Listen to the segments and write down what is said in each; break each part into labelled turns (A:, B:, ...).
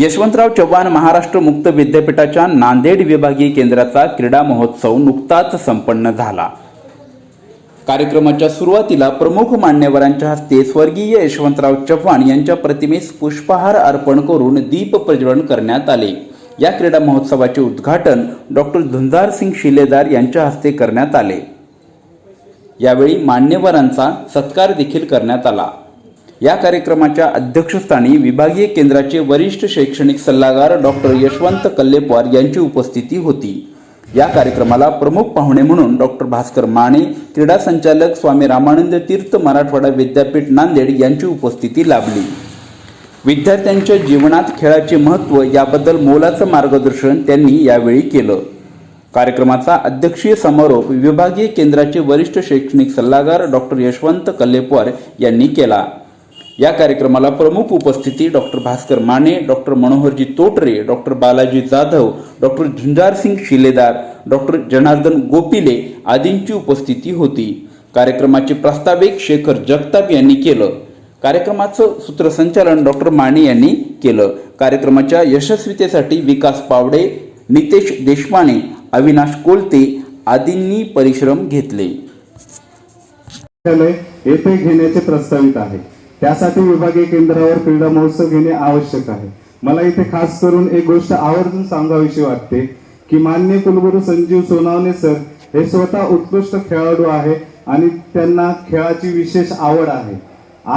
A: यशवंतराव चव्हाण महाराष्ट्र मुक्त विद्यापीठाच्या नांदेड विभागीय केंद्राचा क्रीडा महोत्सव नुकताच संपन्न झाला कार्यक्रमाच्या सुरुवातीला प्रमुख मान्यवरांच्या हस्ते स्वर्गीय यशवंतराव चव्हाण यांच्या प्रतिमेस पुष्पहार अर्पण करून दीप प्रज्वलन करण्यात आले या क्रीडा महोत्सवाचे उद्घाटन डॉक्टर झुंजार सिंग शिलेदार यांच्या हस्ते करण्यात आले यावेळी मान्यवरांचा सत्कार देखील करण्यात आला या कार्यक्रमाच्या अध्यक्षस्थानी विभागीय केंद्राचे वरिष्ठ शैक्षणिक सल्लागार डॉक्टर यशवंत कल्लेपवार यांची उपस्थिती होती या कार्यक्रमाला प्रमुख पाहुणे म्हणून डॉक्टर भास्कर माने क्रीडा संचालक स्वामी रामानंद तीर्थ मराठवाडा विद्यापीठ नांदेड यांची उपस्थिती लाभली विद्यार्थ्यांच्या जीवनात खेळाचे महत्त्व याबद्दल मोलाचं मार्गदर्शन त्यांनी यावेळी केलं कार्यक्रमाचा अध्यक्षीय समारोप विभागीय केंद्राचे वरिष्ठ शैक्षणिक सल्लागार डॉक्टर यशवंत कल्लेपवार यांनी केला या कार्यक्रमाला प्रमुख उपस्थिती doctor Bhaskar Mane doctor Manoharji Totare doctor Balaji Jadhav doctor Jhunjarsing Shiledar doctor Janardan Gopile आदींची उपस्थिती होती कार्यक्रमाचे प्रस्ताविक शेखर जगताप यांनी केलं कार्यक्रमाचं सूत्रसंचालन डॉक्टर माने यांनी केलं कार्यक्रमाच्या यशस्वीतेसाठी विकास पावडे नितेश देशपाणे अविनाश कोलते आदींनी परिश्रम घेतले
B: येथे घेण्याचे प्रस्तावित आहे त्यासाठी विभागीय केंद्रावर क्रीडा महोत्सव घेणे आवश्यक आहे मला इथे खास करून एक गोष्ट आवर्जून सांगावीशी वाटते की मान्य कुलगुरू संजीव सोनावणे सर हे स्वतः उत्कृष्ट खेळाडू आहे आणि त्यांना खेळाची विशेष आवड आहे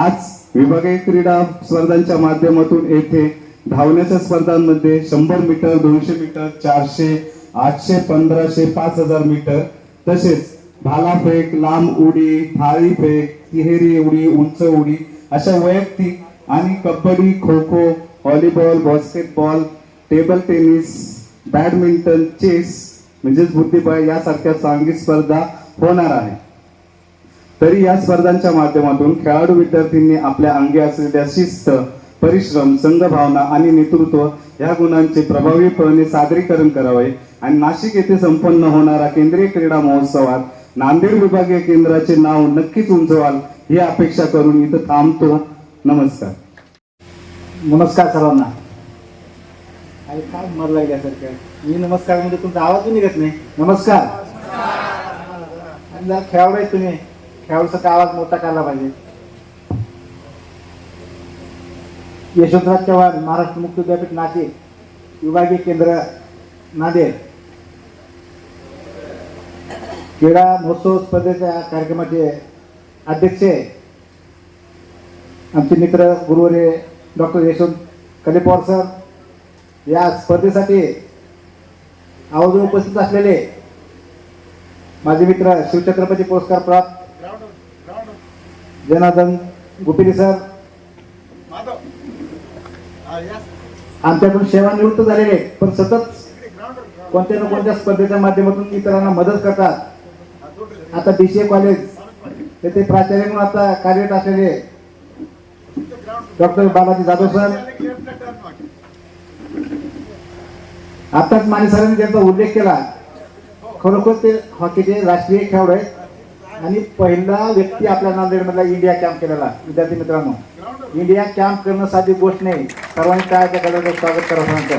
B: आज विभागीय क्रीडा स्पर्धांच्या माध्यमातून येथे धावण्याच्या स्पर्धांमध्ये शंभर मीटर दोनशे मीटर चारशे आठशे पंधराशे पाच हजार मीटर तसेच भालाफेक लांब उडी थाळी फेक तिहेरी उडी उंच उडी अशा वैयक्तिक आणि kabaddi kho kho volleyball basketball table tennis badminton chess म्हणजेच बुद्धिबळ यासारख्या स्पर्धा होणार आहे तरी या स्पर्धांच्या माध्यमातून खेळाडू विद्यार्थ्यांनी आपल्या अंगी असलेल्या शिस्त परिश्रम संघभावना आणि नेतृत्व या गुणांचे प्रभावीपणे सादरीकरण करावे आणि नाशिक येथे संपन्न होणारा केंद्रीय क्रीडा महोत्सवात नांदेड विभागीय केंद्राचे नाव नक्कीच उंचवाल ही अपेक्षा करून इथं थांबतो नमस्कार
C: नमस्कार सर्वांना अरे काय मर काय मी नमस्कार म्हणजे तुमचा आवाज निघत नाही नमस्कार खेळाड आहे तुम्ही खेळाडूचा आवाज मोठा करायला पाहिजे यशवंतराज चव्हाण महाराष्ट्र मुक्त विद्यापीठ नाशिक विभागीय केंद्र नांदेड क्रीडा महोत्सव स्पर्धेच्या कार्यक्रमाचे अध्यक्ष आमचे मित्र गुरुवरे डॉक्टर यशवंत कलेपवार सर या स्पर्धेसाठी आवाज उपस्थित असलेले माझे मित्र शिवछत्रपती पुरस्कार
D: प्राप्त
C: जनार्दन गुपिरी सर आमच्याकडून सेवानिवृत्त झालेले पण सतत कोणत्या ना कोणत्या स्पर्धेच्या माध्यमातून इतरांना मदत करतात आता बी सी ए कॉलेज तेथे प्राचार्य म्हणून आता कार्यरत असलेले डॉक्टर बालाजी जाधव सर आताच माने सरांनी ज्यांचा उल्लेख केला खरोखर ते हॉकीचे राष्ट्रीय खेळाडू आहेत आणि पहिला व्यक्ती आपल्या नांदेडमधला इंडिया कॅम्प केलेला विद्यार्थी मित्रांनो इंडिया कॅम्प करणं साधी गोष्ट नाही सर्वांनी काय त्या कलाचं स्वागत करा सांगतो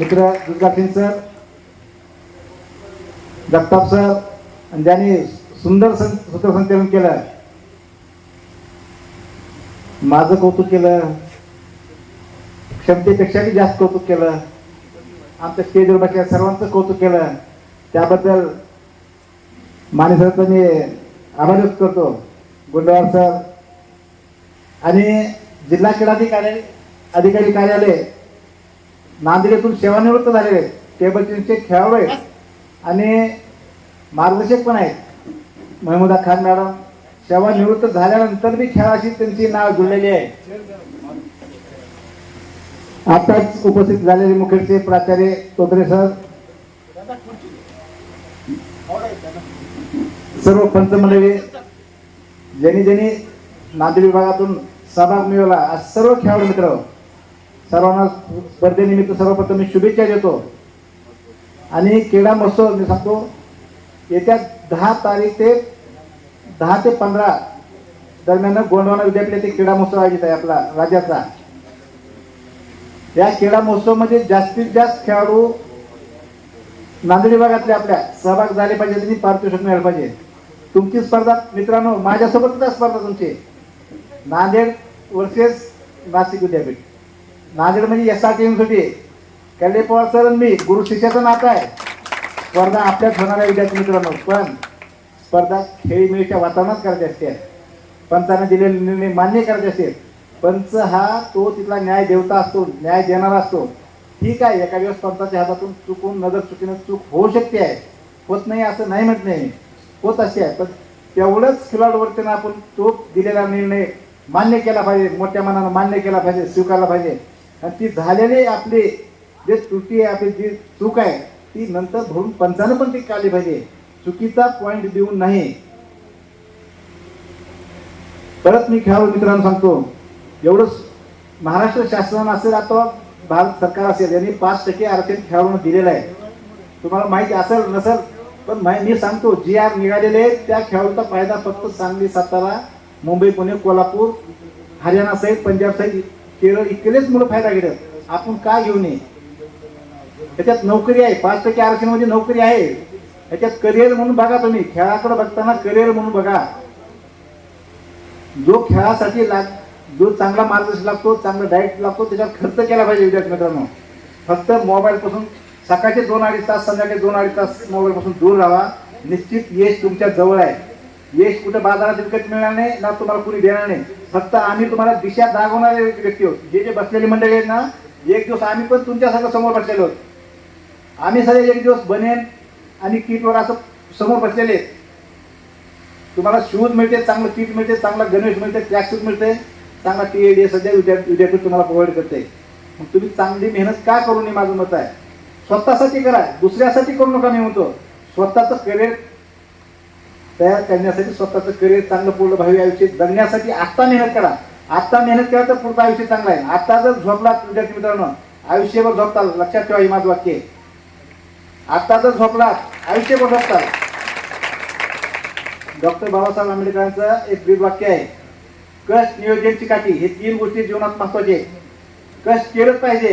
C: मित्र सिंग सर जगताप सर आणि ज्यांनी सुंदर सूत्रसंचलन केलं माझं कौतुक केलं क्षमतेपेक्षाही जास्त कौतुक केलं आमच्या स्टेजवर बसल्या सर्वांचं कौतुक केलं त्याबद्दल माणसाचं मी आभार व्यक्त करतो गुंडवार सर आणि जिल्हा क्रीडाधिकारी अधिकारी कार्यालय नांदेडतून सेवानिवृत्त झालेले टेबल टेनिसचे खेळाडू आहेत आणि मार्गदर्शक पण आहेत महमुदा खान मॅडम सेवा निवृत्त झाल्यानंतर मी खेळाशी त्यांची नाव जुळलेली आहे आताच उपस्थित झालेले मुखेडचे प्राचार्य तोत्रे सर सर्व मंडळी ज्यांनी ज्यांनी नांदेड विभागातून सहभाग मिळवला सर्व खेळाडू मित्र सर्वांना स्पर्धेनिमित्त सर्वप्रथम मी शुभेच्छा देतो आणि क्रीडा महोत्सव मी सांगतो येत्या दहा तारीख ते दहा ते पंधरा दरम्यान गोंडवाना विद्यापीठ क्रीडा महोत्सव आयोजित आहे आपला राज्याचा या क्रीडा मध्ये जास्तीत जास्त खेळाडू नांदेड विभागातले आपल्या सहभाग झाले पाहिजे त्यांनी पार्थिव मिळालं पाहिजे तुमची स्पर्धा मित्रांनो माझ्यासोबतच स्पर्धा तुमची नांदेड वर्सेस नाशिक विद्यापीठ नांदेड म्हणजे एस आर टी युनिव्हर्सिटी कल्ले पवार सर मी गुरु शिष्याचं नातं आहे स्पर्धा आपल्याच होणार विद्यार्थी मित्रांनो पण स्पर्धा खेळीमेळीच्या वातावरणात करायची असते पंचाने दिलेले निर्णय मान्य करायचे असेल पंच हा तो तिथला न्याय देवता असतो न्याय देणारा असतो ठीक आहे एका वेळेस पंचाच्या हातातून चुकून नजर चुकीनं चूक होऊ शकते आहे होत नाही असं नाही म्हणत नाही होत असे आहे पण तेवढंच खेळाडूवरतीनं आपण तो दिलेला निर्णय मान्य केला पाहिजे मोठ्या मनानं मान्य केला पाहिजे स्वीकारला पाहिजे आणि ती झालेली आपली जे त्रुटी आहे आपली जी चूक आहे ती नंतर भरून पंचानं पण ती काढली पाहिजे चुकीचा पॉइंट देऊन नाही परत मी खेळाडू मित्रांनो सांगतो एवढंच महाराष्ट्र शासन असेल अथवा भारत सरकार असेल यांनी पाच टक्के आरक्षण खेळाडूंना दिलेलं आहे तुम्हाला माहिती असेल नसेल पण मी सांगतो जे आर निघालेले त्या खेळाडूचा फायदा फक्त सांगली सातारा मुंबई पुणे कोल्हापूर हरियाणा सहित पंजाब सहित केरळ इतकेच मुलं फायदा घेतात आपण का घेऊ नये त्याच्यात नोकरी आहे पाच टक्के आरक्षण म्हणजे नोकरी आहे याच्यात करिअर म्हणून बघा तुम्ही खेळाकडे बघताना करिअर म्हणून बघा जो खेळासाठी लाग जो चांगला मार्गदर्शन लागतो चांगला डाएट लागतो त्याच्यावर खर्च केला पाहिजे विद्यार्थी मित्रांनो फक्त मोबाईलपासून सकाळचे दोन अडीच तास संध्याकाळी दोन अडीच तास मोबाईलपासून दूर राहा निश्चित यश तुमच्या जवळ आहे यश कुठे बाजारात विकत मिळणार नाही ना तुम्हाला कुणी देणार नाही फक्त आम्ही तुम्हाला दिशा दाखवणारे व्यक्ती आहोत जे जे बसलेली मंडळी आहेत ना एक दिवस आम्ही पण तुमच्यासारखं समोर बसलेलो आम्ही सगळे एक दिवस बनेन आणि किटवर असं समोर बसलेले तुम्हाला शूज मिळते चांगलं किट मिळते चांगला गणेश मिळते सूट मिळते चांगला टी ए डी सध्या विद्यापीठ तुम्हाला प्रोव्हाइड करते मग तुम्ही चांगली मेहनत का करू नये माझं मत आहे स्वतःसाठी करा दुसऱ्यासाठी करू नका मी म्हणतो स्वतःचं करिअर तयार करण्यासाठी स्वतःचं करिअर चांगलं पूर्ण भावी आयुष्य जगण्यासाठी आत्ता मेहनत करा आत्ता मेहनत करा तर पुढचं आयुष्य चांगलं आहे आत्ता जर झोपला विद्यार्थी मित्रांनो आयुष्यभर झोपता लक्षात ठेवा ही माझं वाक्य आहे आता तर झोपलात आयुष्य बसतात डॉक्टर बाबासाहेब आंबेडकरांचं एक ब्रीद वाक्य आहे कष्ट नियोजन चिकाटी हे तीन गोष्टी जीवनात महत्वाचे कष्ट केलंच पाहिजे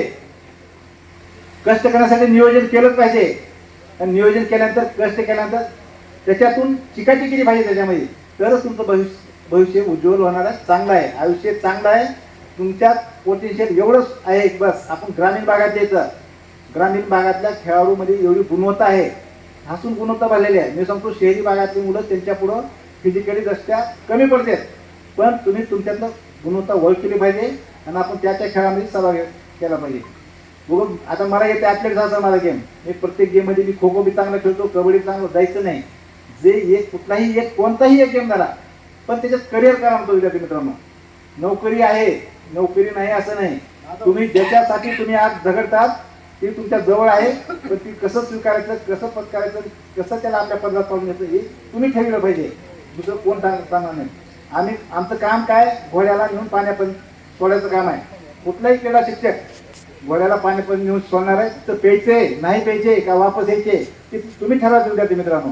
C: कष्ट करण्यासाठी नियोजन केलंच पाहिजे आणि नियोजन केल्यानंतर कष्ट केल्यानंतर त्याच्यातून चिकाटी केली पाहिजे त्याच्यामध्ये तरच तुमचं भविष्य भविष्य उज्ज्वल होणार आहे चांगलं आहे आयुष्य चांगलं आहे तुमच्यात पोटेन्शियल एवढंच आहे बस आपण ग्रामीण भागात यायचं ग्रामीण भागातल्या खेळाडूमध्ये एवढी गुणवत्ता आहे हसून गुणवत्ता भरलेली आहे मी सांगतो शहरी भागातली मुलं त्यांच्या पुढं फिजिकली दृष्ट्या कमी पडतात पण तुम्ही तुमच्यातलं गुणवत्ता वळ केली पाहिजे आणि आपण त्या त्या खेळामध्ये सहभाग केला पाहिजे बघून आता मला येते ॲथलेट झाला मला गेम मी प्रत्येक गेममध्ये मी खो खो बी चांगला खेळतो कबड्डी चांगलं जायचं नाही जे एक कुठलाही एक कोणताही एक गेम झाला पण त्याच्यात करिअर काय म्हणतो विद्यार्थी मित्रांनो नोकरी आहे नोकरी नाही असं नाही तुम्ही ज्याच्यासाठी तुम्ही आज झगडतात ते तुमच्या जवळ आहे पण ती कसं स्वीकारायचं कसं पत्करायचं कसं त्याला आपल्या पदरात पाहून घ्यायचं हे तुम्ही ठेवलं पाहिजे दुसरं कोण सांगणार नाही आम्ही आमचं काम काय घोड्याला नेऊन पाण्यापर्यंत सोडायचं काम आहे कुठलाही केला शिक्षक घोड्याला पाण्यापर्यंत नेऊन सोडणार आहे तर प्यायचे नाही प्यायचे का वापस यायचे ते तुम्ही ठरवा विद्यार्थी मित्रांनो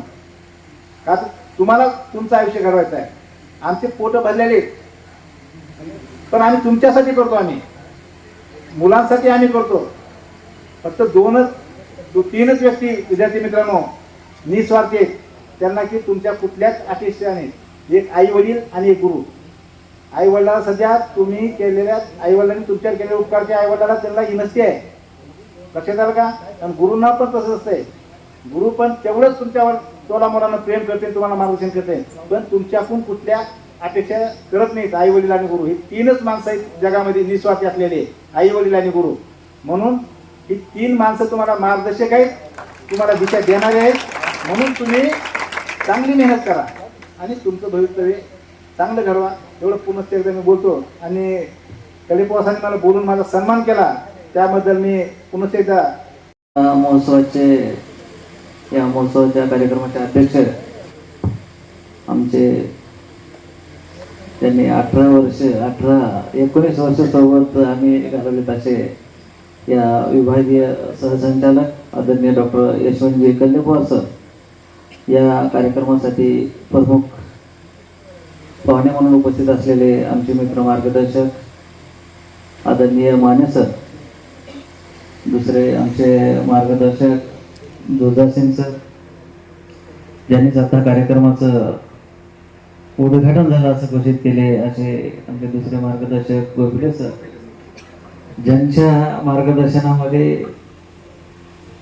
C: का तुम्हाला तुमचं आयुष्य घडवायचं आहे आमचे पोट भरलेले पण आम्ही तुमच्यासाठी करतो आम्ही मुलांसाठी आम्ही करतो फक्त दोनच दो तीनच व्यक्ती विद्यार्थी मित्रांनो निस्वार्थी त्यांना की तुमच्या कुठल्याच अतिशयाने एक आई वडील आणि एक गुरु आई वडिलाला सध्या तुम्ही केलेल्या आई वडिलांनी तुमच्यावर उपकार उपकारच्या आई वडिलाला त्यांना इनस्ती आहे लक्षात आलं का आणि गुरुंना पण तसंच आहे गुरु पण तेवढंच तुमच्यावर तोला मुलांना प्रेम करते तुम्हाला मार्गदर्शन करते पण तुमच्याकडून कुठल्या अपेक्षा करत नाहीत आई वडील आणि गुरु हे तीनच माणसं आहेत जगामध्ये निस्वार्थी असलेले आई वडील आणि गुरु म्हणून ही तीन माणसं तुम्हाला मार्गदर्शक आहेत तुम्हाला दिशा देणार आहे म्हणून तुम्ही चांगली मेहनत करा आणि तुमचं भवितव्य चांगलं घडवा एवढं पुनश्च एकदा मी बोलतो आणि कलिपवासाने मला बोलून माझा सन्मान केला त्याबद्दल मी पुन्हा एकदा महोत्सवाचे या महोत्सवाच्या कार्यक्रमाचे
E: अध्यक्ष आमचे त्यांनी अठरा वर्ष अठरा एकोणीस वर्ष सोबत आम्ही घालवले तसे या विभागीय सहसंचालक आदरणीय डॉक्टर यशवंत कल्लेपवार सर या कार्यक्रमासाठी प्रमुख पाहुणे म्हणून उपस्थित असलेले आमचे मित्र मार्गदर्शक आदरणीय माने सर दुसरे आमचे मार्गदर्शक जोधासिंग सर ज्यांनीच आता कार्यक्रमाचं उद्घाटन झालं असं घोषित केले असे आमचे दुसरे मार्गदर्शक गोपिले सर ज्यांच्या मार्गदर्शनामध्ये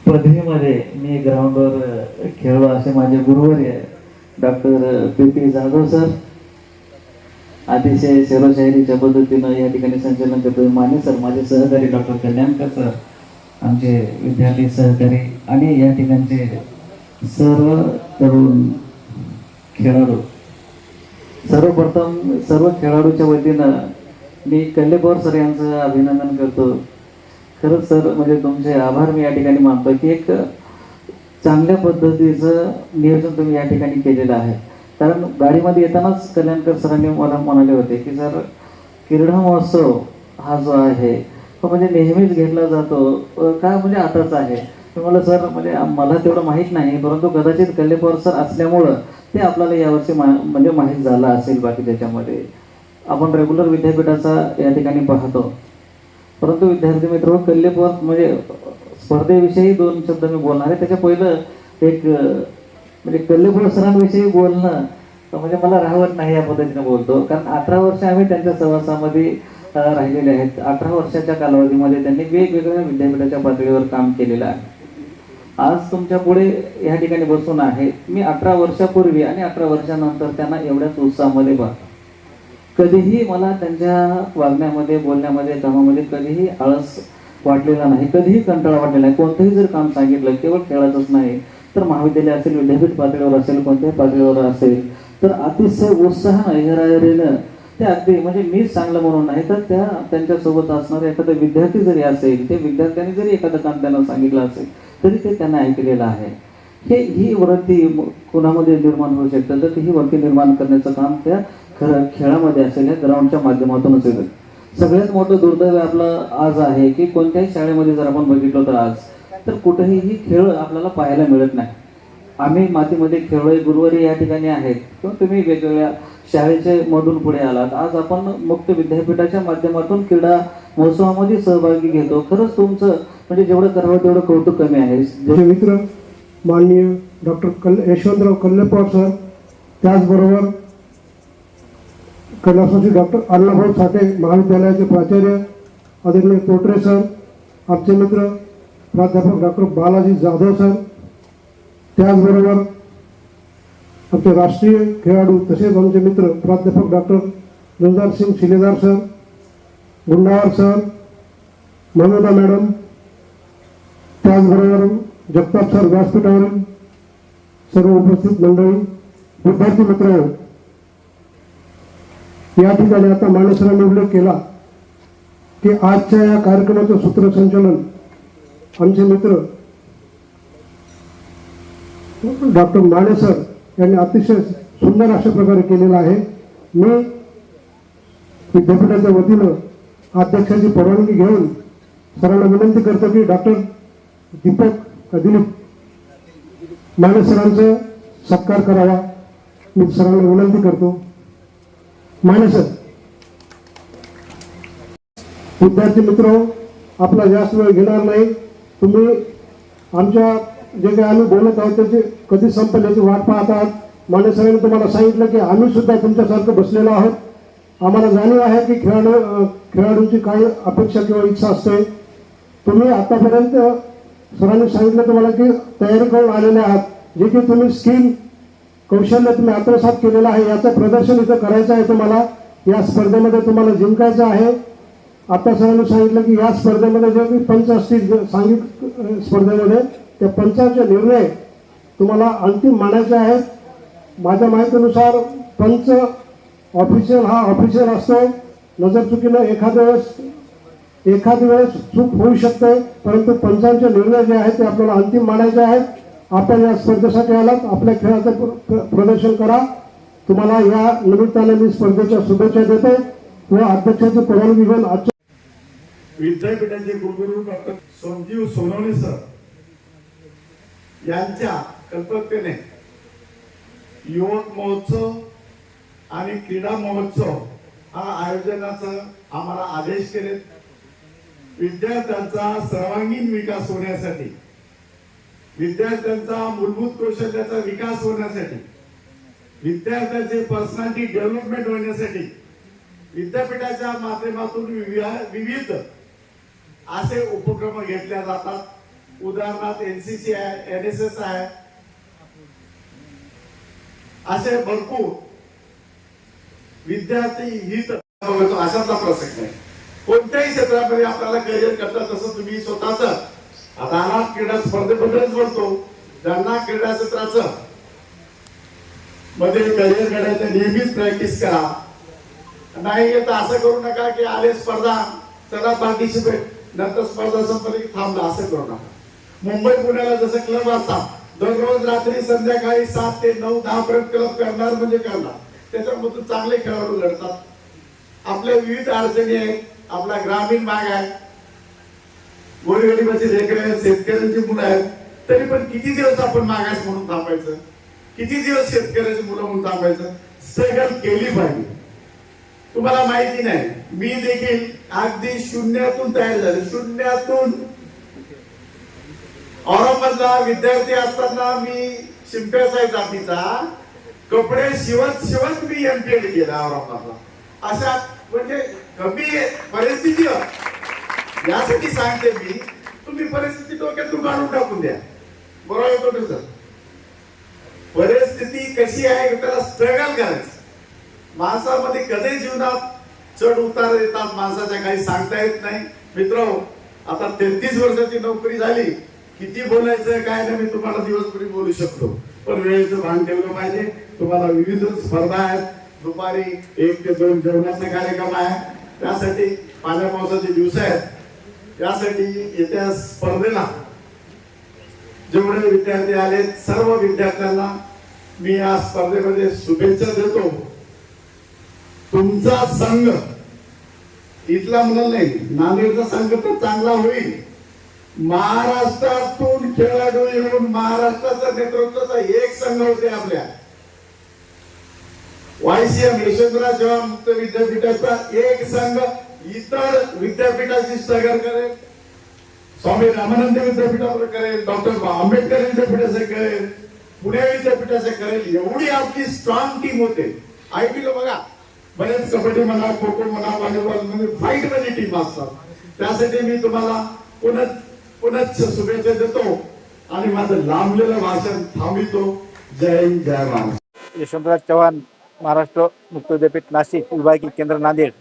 E: पदवीमध्ये मी ग्राउंडवर खेळलो असे माझे गुरुवर्य doctor P P Jadhav sir अतिशय शेरोशाहिरीच्या पद्धतीनं या ठिकाणी संचालन करतो माने सर माझे सहकारी डॉक्टर कल्याणकर सर आमचे विद्यार्थी सहकारी आणि या ठिकाणचे सर्व तरुण खेळाडू सर्वप्रथम सर्व खेळाडूच्या वतीनं मी कल्लेपोर सर यांचं अभिनंदन करतो खरंच सर म्हणजे तुमचे आभार मी या ठिकाणी मानतो की एक चांगल्या पद्धतीचं नियोजन तुम्ही या ठिकाणी केलेलं आहे कारण गाडीमध्ये येतानाच कल्याणकर सरांनी मला म्हणाले होते की सर किरण महोत्सव हा जो आहे तो म्हणजे नेहमीच घेतला जातो का म्हणजे आताच आहे तुम्हाला सर म्हणजे मला तेवढं माहीत नाही परंतु कदाचित कल्लेपोर सर असल्यामुळं ते आपल्याला यावर्षी मा म्हणजे माहीत झालं असेल बाकी त्याच्यामध्ये आपण रेग्युलर विद्यापीठाचा या ठिकाणी पाहतो परंतु विद्यार्थी मित्र कल्यपर म्हणजे स्पर्धेविषयी दोन शब्द मी बोलणार आहे त्याच्या पहिलं एक म्हणजे कल्यपूर सरांविषयी बोलणं म्हणजे मला राहवत नाही या पद्धतीने बोलतो कारण अठरा वर्ष आम्ही त्यांच्या सहवासामध्ये राहिलेले आहेत अठरा वर्षाच्या कालावधीमध्ये त्यांनी वेगवेगळ्या विद्यापीठाच्या पातळीवर काम केलेलं आहे आज तुमच्या पुढे या ठिकाणी बसून आहे मी अठरा वर्षापूर्वी आणि अठरा वर्षानंतर त्यांना एवढ्याच उत्साहामध्ये पाहतो कधीही मला त्यांच्या वागण्यामध्ये बोलण्यामध्ये कामामध्ये कधीही आळस वाटलेला नाही कधीही कंटाळा वाटलेला नाही कोणतंही जर काम सांगितलं केवळ खेळाचंच नाही तर महाविद्यालय असेल विद्यापीठ पातळीवर असेल कोणत्याही पातळीवर असेल तर अतिशय उत्साहानं हेराहेरीनं ते अगदी म्हणजे मीच चांगलं म्हणून नाही तर त्या त्यांच्यासोबत असणारे एखादा विद्यार्थी जरी असेल ते विद्यार्थ्यांनी जरी एखादं काम त्यांना सांगितलं असेल तरी ते त्यांना ऐकलेलं आहे हे ही वृत्ती कोणामध्ये निर्माण होऊ शकतं तर ही वृत्ती निर्माण करण्याचं काम त्या खरं खेळामध्ये असेल हे ग्राउंडच्या माध्यमातूनच असेल सगळ्यात मोठं दुर्दैव आपलं आज आहे की कोणत्याही शाळेमध्ये जर आपण बघितलं तर आज तर कुठेही खेळ आपल्याला पाहायला मिळत नाही आम्ही मातीमध्ये खेळलोय गुरुवारी या ठिकाणी आहेत किंवा तुम्ही वेगवेगळ्या शाळेचे मधून पुढे आलात आज आपण मुक्त विद्यापीठाच्या माध्यमातून क्रीडा महोत्सवामध्ये सहभागी घेतो खरंच तुमचं म्हणजे जेवढं करावं तेवढं कौतुक कमी
F: आहे मित्र माननीय डॉक्टर कल यशवंतराव कल्लेपाव सर त्याचबरोबर खंडासोशी डॉक्टर अण्णाभाऊ साठे महाविद्यालयाचे प्राचार्य आदरणीय कोटरे सर आमचे मित्र प्राध्यापक डॉक्टर बालाजी जाधव सर त्याचबरोबर आमचे राष्ट्रीय खेळाडू तसेच आमचे मित्र प्राध्यापक doctor Dildar Singh Shiledar sir Gundawar sir Manoda madam त्याचबरोबर जगताप सर व्यासपीठावरील सर्व उपस्थित मंडळी विद्यार्थी मित्र या ठिकाणी आता माणसाने उल्लेख केला की आजच्या या कार्यक्रमाचं सूत्रसंचालन आमचे मित्र डॉक्टर माणेसर यांनी अतिशय सुंदर अशा प्रकारे केलेलं आहे मी विद्यापीठाच्या वतीनं अध्यक्षाची परवानगी घेऊन सरांना विनंती करतो की डॉक्टर दीपक दिलीप माणेसरांचा सत्कार करावा मी सरांना विनंती करतो मानस विद्यार्थी मित्र आपला जास्त वेळ घेणार नाही तुम्ही आमच्या जे काही आम्ही बोलत आहोत त्याची कधी संपल्याची वाट पाहत आहात माणसाने तुम्हाला सांगितलं की आम्ही सुद्धा तुमच्यासारखं बसलेलो आहोत आम्हाला जाणीव आहे की खेळाडू खेळाडूंची काय अपेक्षा किंवा इच्छा असते तुम्ही आतापर्यंत सरांनी सांगितलं तुम्हाला की तयारी करून आलेले आहात जे की तुम्ही स्किल कौशल्य तुम्ही आत्मसात केलेलं आहे याचं प्रदर्शन इथं करायचं आहे तुम्हाला या स्पर्धेमध्ये तुम्हाला जिंकायचं आहे आता सरांनी सांगितलं की या स्पर्धेमध्ये जे मी पंच असतील सांगित स्पर्धेमध्ये त्या पंचांचे निर्णय तुम्हाला अंतिम मानायचे आहेत माझ्या माहितीनुसार पंच ऑफिशियल हा ऑफिशियल असतो नजर चुकीनं एखाद्या वेळेस एखाद्या वेळेस चूक होऊ शकते परंतु पंचांचे निर्णय जे आहेत ते आपल्याला अंतिम मानायचे आहेत आपण या स्पर्धेसाठी आलात आपल्या खेळाचं प्रदर्शन करा तुम्हाला या निमित्ताने मी स्पर्धेच्या शुभेच्छा देते व अध्यक्षाची परवानगी घेऊन आज
G: विद्यापीठाचे कुलगुरू डॉक्टर संजीव सोनवणे सर यांच्या कल्पकतेने युवक महोत्सव आणि क्रीडा महोत्सव हा आयोजनाचा आम्हाला आदेश केले विद्यार्थ्यांचा सर्वांगीण विकास होण्यासाठी विद्यार्थ्यांचा मूलभूत कौशल्याचा विकास होण्यासाठी विद्यार्थ्यांचे पर्सनॅलिटी डेव्हलपमेंट होण्यासाठी विद्यापीठाच्या माध्यमातून विविध असे उपक्रम घेतल्या जातात उदाहरणार्थ एनसीसी आहे एन एस एस आहे असे भरपूर विद्यार्थी हित अशातला प्रसंग आहे कोणत्याही क्षेत्रामध्ये आपल्याला करिअर करता तसं तुम्ही स्वतःच आता हा क्रीडा स्पर्धेबद्दलच बोलतो त्यांना क्रीडा क्षेत्राचं मध्ये करिअर घडायचं नेहमीच प्रॅक्टिस करा नाही येत असं करू नका की आले स्पर्धा चला पार्टिसिपेट नंतर स्पर्धा संपली थांबला असं करू नका मुंबई पुण्याला जसं क्लब असतात दररोज रात्री संध्याकाळी सात ते नऊ दहा पर्यंत क्लब करणार म्हणजे करणार त्याच्यामधून चांगले खेळाडू लढतात आपल्या विविध अडचणी आहेत आपला ग्रामीण भाग आहे
D: गोरगरिबाची
G: लेकरं शेतकऱ्यांची मुलं आहेत तरी पण किती दिवस आपण मागास म्हणून थांबायचं किती दिवस शेतकऱ्याची मुलं म्हणून थांबायचं सगळं केली पाहिजे तुम्हाला माहिती नाही मी देखील अगदी शून्यातून तयार झाले शून्यातून औरंगाबादला विद्यार्थी असताना मी शिंप्यासाहेब जातीचा कपडे शिवत शिवत मी एमपीएड केला औरंगाबादला अशा म्हणजे कमी परिस्थिती यासाठी सांगते मी तुम्ही परिस्थिती डोक्यात काढून टाकून द्या बरोबर येतो परिस्थिती कशी आहे त्याला स्ट्रगल करायचं माणसामध्ये कधी जीवनात चढ उतार येतात माणसाच्या काही सांगता येत नाही मित्र आता तेहतीस वर्षाची नोकरी झाली किती बोलायचं काय नाही मी तुम्हाला दिवसभरी बोलू शकतो पण वेळेचं भान ठेवलं पाहिजे तुम्हाला विविध स्पर्धा आहेत दुपारी एक ते दोन जेवणाचे कार्यक्रम आहे त्यासाठी पाण्या पावसाचे दिवस आहेत यासाठी येत्या स्पर्धेला जेवढे विद्यार्थी आले सर्व विद्यार्थ्यांना मी या स्पर्धेमध्ये शुभेच्छा देतो तुमचा संघ इथला म्हणून नाही नांदेडचा संघ तर चांगला होईल महाराष्ट्रातून खेळाडू येऊन महाराष्ट्राचा नेतृत्वाचा एक संघ होते आपल्या वायसीएम यशवंतराव जेव्हा मुक्त विद्यापीठाचा एक संघ इतर विद्यापीठाशी सहकार करेल स्वामी रामानंद विद्यापीठावर करेल डॉक्टर आंबेडकर विद्यापीठाचे करेल पुणे विद्यापीठाचे करेल एवढी आपली स्ट्रॉंग टीम होते आय पी बघा बरेच कबड्डी म्हणा खो खो म्हणा व्हॉलीबॉल म्हणजे फाईट मध्ये टीम असतात त्यासाठी मी तुम्हाला पुनच पुनच शुभेच्छा देतो
C: आणि माझं लांबलेलं भाषण थांबितो जय हिंद जय महाराष्ट्र यशवंतराज चव्हाण महाराष्ट्र मुक्त विद्यापीठ नाशिक विभागीय केंद्र नांदेड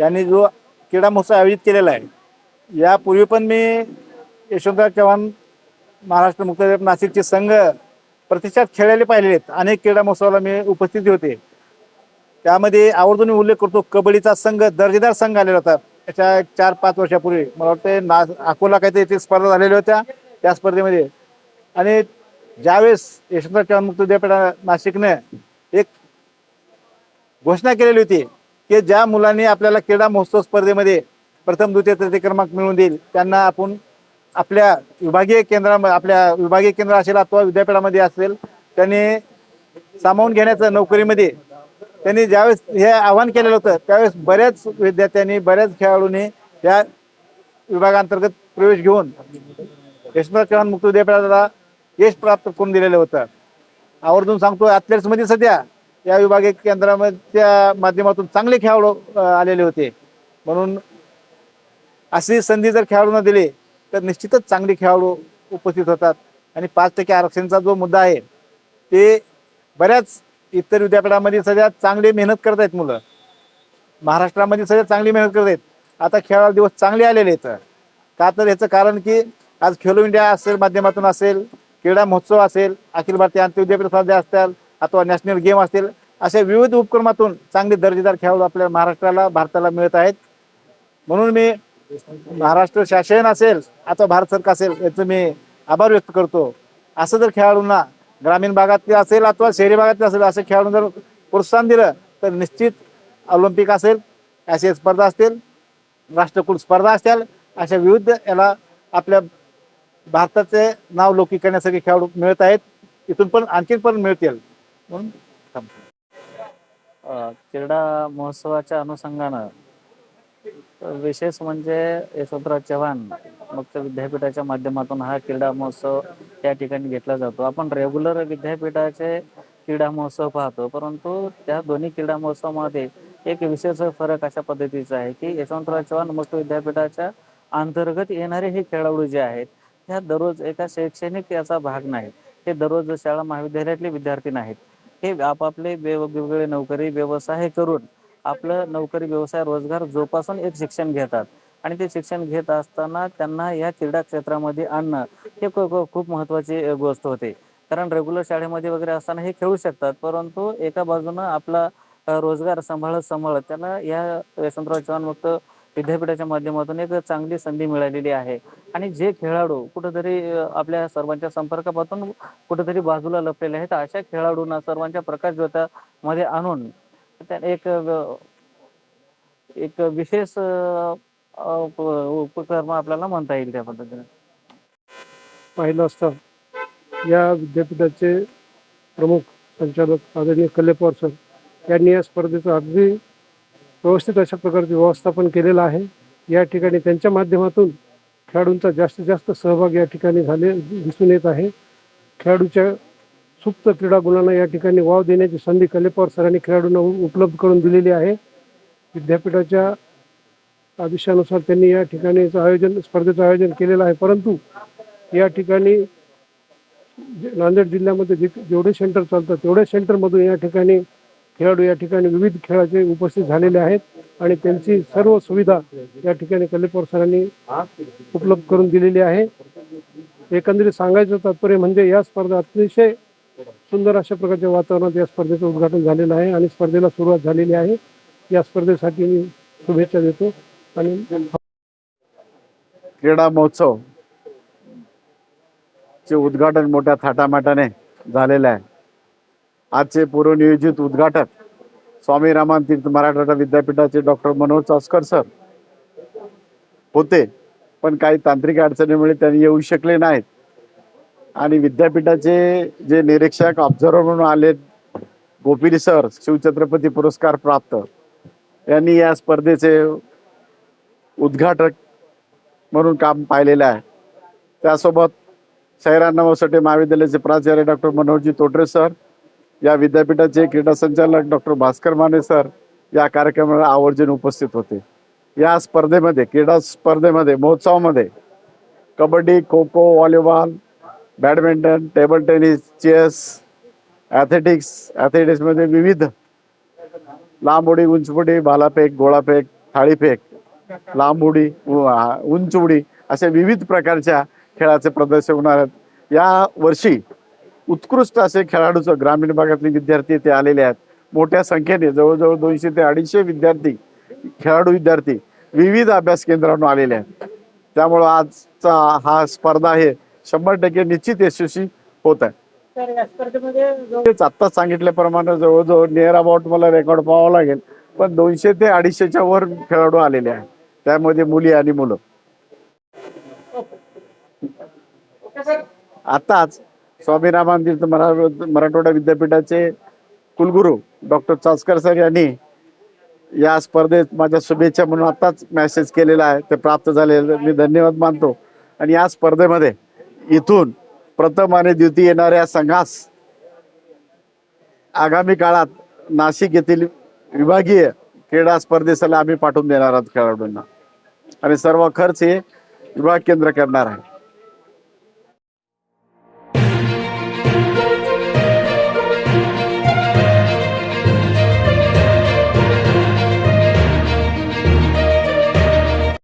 C: यांनी जो क्रीडा महोत्सव आयोजित केलेला आहे यापूर्वी पण मी यशवंतराव चव्हाण महाराष्ट्र मुक्त नाशिकचे संघ प्रतिष्ठा खेळायला पाहिलेले आहेत अनेक क्रीडा महोत्सवाला मी उपस्थित होते त्यामध्ये आवर्जून उल्लेख करतो कबड्डीचा संघ दर्जेदार संघ आलेला होता याच्या चार पाच वर्षापूर्वी मला वाटतं ना अकोला काहीतरी इथे स्पर्धा झालेल्या होत्या त्या स्पर्धेमध्ये आणि ज्यावेळेस यशवंतराव चव्हाण मुक्त विद्यापीठा नाशिकने एक घोषणा केलेली होती की ज्या मुलांनी आपल्याला क्रीडा महोत्सव स्पर्धेमध्ये प्रथम द्वितीय तृतीय क्रमांक मिळवून देईल त्यांना आपण आपल्या विभागीय केंद्रामध्ये आपल्या विभागीय केंद्र असेल अथवा विद्यापीठामध्ये असेल त्यांनी सामावून घेण्याचं नोकरीमध्ये त्यांनी ज्यावेळेस हे आवाहन केलेलं होतं त्यावेळेस बऱ्याच विद्यार्थ्यांनी बऱ्याच खेळाडूंनी या विभागांतर्गत प्रवेश घेऊन यशवंत चव्हाण मुक्त विद्यापीठाला यश प्राप्त करून दिलेलं होतं आवर्जून सांगतो ॲथलेट्समध्ये सध्या या विभागीय त्या माध्यमातून चांगले खेळाडू आलेले होते म्हणून अशी संधी जर खेळाडूंना दिली तर निश्चितच चांगले खेळाडू उपस्थित होतात आणि पाच टक्के आरक्षणचा जो मुद्दा आहे ते बऱ्याच इतर विद्यापीठामध्ये सगळ्यात चांगली मेहनत करत आहेत मुलं महाराष्ट्रामध्ये सगळ्यात चांगली मेहनत करत आहेत आता खेळाडू दिवस चांगले आलेले आहेत का तर याचं कारण की आज खेलो इंडिया असेल माध्यमातून असेल क्रीडा महोत्सव असेल अखिल भारतीय आंतरविद्यापीठ साध्या असतात अथवा नॅशनल गेम असतील अशा विविध उपक्रमातून चांगले दर्जेदार खेळाडू आपल्या महाराष्ट्राला भारताला मिळत आहेत म्हणून मी महाराष्ट्र शासन असेल अथवा भारत सरकार असेल याचं मी आभार व्यक्त करतो असं जर खेळाडूंना ग्रामीण भागातले असेल अथवा शहरी भागातले असेल असं खेळाडू जर प्रोत्साहन दिलं तर निश्चित ऑलिम्पिक असेल आशियाई स्पर्धा असतील राष्ट्रकुल स्पर्धा असतील अशा विविध याला आपल्या भारताचे नाव लौकिक करण्यासाठी खेळाडू मिळत आहेत इथून पण आणखीन पण मिळतील क्रीडा
E: महोत्सवाच्या अनुषंगानं विशेष म्हणजे यशवंतराव चव्हाण मुक्त विद्यापीठाच्या माध्यमातून हा क्रीडा महोत्सव त्या ठिकाणी घेतला जातो आपण रेग्युलर विद्यापीठाचे क्रीडा महोत्सव पाहतो परंतु त्या दोन्ही क्रीडा महोत्सवामध्ये एक विशेष फरक अशा पद्धतीचा आहे की यशवंतराव चव्हाण मुक्त विद्यापीठाच्या अंतर्गत येणारे हे खेळाडू जे आहेत त्या दररोज एका शैक्षणिक याचा भाग नाही हे दररोज शाळा महाविद्यालयातले विद्यार्थी नाहीत हे आपापले वेगवेगळे नोकरी व्यवसाय करून आपलं नोकरी व्यवसाय रोजगार जोपासून एक शिक्षण घेतात आणि ते शिक्षण घेत असताना त्यांना या क्रीडा क्षेत्रामध्ये आणणं हे खूप महत्वाची गोष्ट होते कारण रेग्युलर शाळेमध्ये वगैरे असताना हे खेळू शकतात परंतु एका बाजूनं आपला रोजगार सांभाळत सांभाळत त्यांना या यशवंतराव चव्हाण मुक्त विद्यापीठाच्या माध्यमातून एक चांगली संधी मिळालेली आहे आणि जे खेळाडू कुठेतरी आपल्या सर्वांच्या संपर्कापासून कुठेतरी बाजूला लपलेले आहेत अशा खेळाडूंना सर्वांच्या प्रकाश मध्ये आणून एक एक विशेष उपक्रम आपल्याला म्हणता येईल त्या पद्धतीने
F: पाहिलं असतं या विद्यापीठाचे प्रमुख संचालक आदरणीय कल्लेपवार सर यांनी या स्पर्धेचं अगदी व्यवस्थित अशा प्रकारचे व्यवस्थापन केलेलं आहे या ठिकाणी त्यांच्या माध्यमातून खेळाडूंचा जास्तीत जास्त सहभाग या ठिकाणी झाले दिसून येत आहे खेळाडूच्या सुप्त क्रीडा गुणांना या ठिकाणी वाव देण्याची संधी कलेपवार सरांनी खेळाडूंना उपलब्ध करून दिलेली आहे विद्यापीठाच्या आदेशानुसार त्यांनी या ठिकाणी आयोजन स्पर्धेचं आयोजन केलेलं आहे परंतु या ठिकाणी नांदेड जिल्ह्यामध्ये जे जेवढे सेंटर चालतात तेवढ्या सेंटरमधून या ठिकाणी खेळाडू या ठिकाणी विविध खेळाचे उपस्थित झालेले आहेत आणि त्यांची सर्व सुविधा या ठिकाणी कलेपोर सरांनी उपलब्ध करून दिलेली आहे एकंदरीत सांगायचं तात्पर्य म्हणजे या स्पर्धा अतिशय सुंदर अशा प्रकारच्या वातावरणात या स्पर्धेचं उद्घाटन झालेलं आहे आणि स्पर्धेला सुरुवात झालेली आहे या स्पर्धेसाठी मी शुभेच्छा देतो आणि
D: क्रीडा महोत्सव चे उद्घाटन मोठ्या थाटामाटाने झालेलं आहे आजचे पूर्वनियोजित उद्घाटक स्वामी रामान तीर्थ मराठवाडा विद्यापीठाचे डॉक्टर मनोज चास्कर सर होते पण काही तांत्रिक अडचणीमुळे त्यांनी येऊ शकले नाहीत आणि विद्यापीठाचे जे निरीक्षक ऑब्झर्वर म्हणून आले गोपिल सर शिवछत्रपती पुरस्कार प्राप्त यांनी या स्पर्धेचे उद्घाटक म्हणून काम पाहिलेलं आहे त्यासोबत सैरा नवसटे महाविद्यालयाचे प्राचार्य डॉक्टर मनोहरजी तोटरे सर या विद्यापीठाचे क्रीडा संचालक डॉक्टर भास्कर माने सर या कार्यक्रमाला आवर्जून उपस्थित होते या स्पर्धेमध्ये क्रीडा स्पर्धेमध्ये महोत्सवामध्ये kabaddi kho kho volleyball badminton table tennis chess athletics ॲथलेटिक्समध्ये विविध लांब उडी उंचपुडी भालाफेक गोळाफेक थाळीफेक लांब उडी उंच उडी अशा विविध प्रकारच्या खेळाचे प्रदर्शन होणार आहेत या वर्षी उत्कृष्ट असे खेळाडूचं ग्रामीण भागातले विद्यार्थी ते आलेले आहेत मोठ्या संख्येने जवळजवळ दोनशे ते अडीचशे विद्यार्थी खेळाडू विद्यार्थी विविध अभ्यास केंद्रांवर आलेले आहेत त्यामुळं आजचा हा स्पर्धा आहे शंभर टक्के निश्चित यशस्वी होत
C: आहे तेच
D: आत्ताच सांगितल्याप्रमाणे जवळजवळ नियर अबाउट मला रेकॉर्ड पाहावा लागेल पण दोनशे ते अडीचशेच्या वर खेळाडू आलेले आहेत त्यामध्ये मुली आणि मुलं आताच स्वामी रामातीर्थ मरा मराठवाडा विद्यापीठाचे कुलगुरू डॉक्टर चाचकर सर यांनी या स्पर्धेत माझ्या शुभेच्छा म्हणून आत्ताच मेसेज केलेला आहे ते प्राप्त झालेलं मी धन्यवाद मानतो आणि या स्पर्धेमध्ये इथून प्रथम आणि द्वितीय येणाऱ्या संघास आगामी काळात नाशिक येथील विभागीय क्रीडा स्पर्धेला आम्ही पाठवून देणार आहोत खेळाडूंना आणि सर्व खर्च हे विभाग केंद्र करणार आहे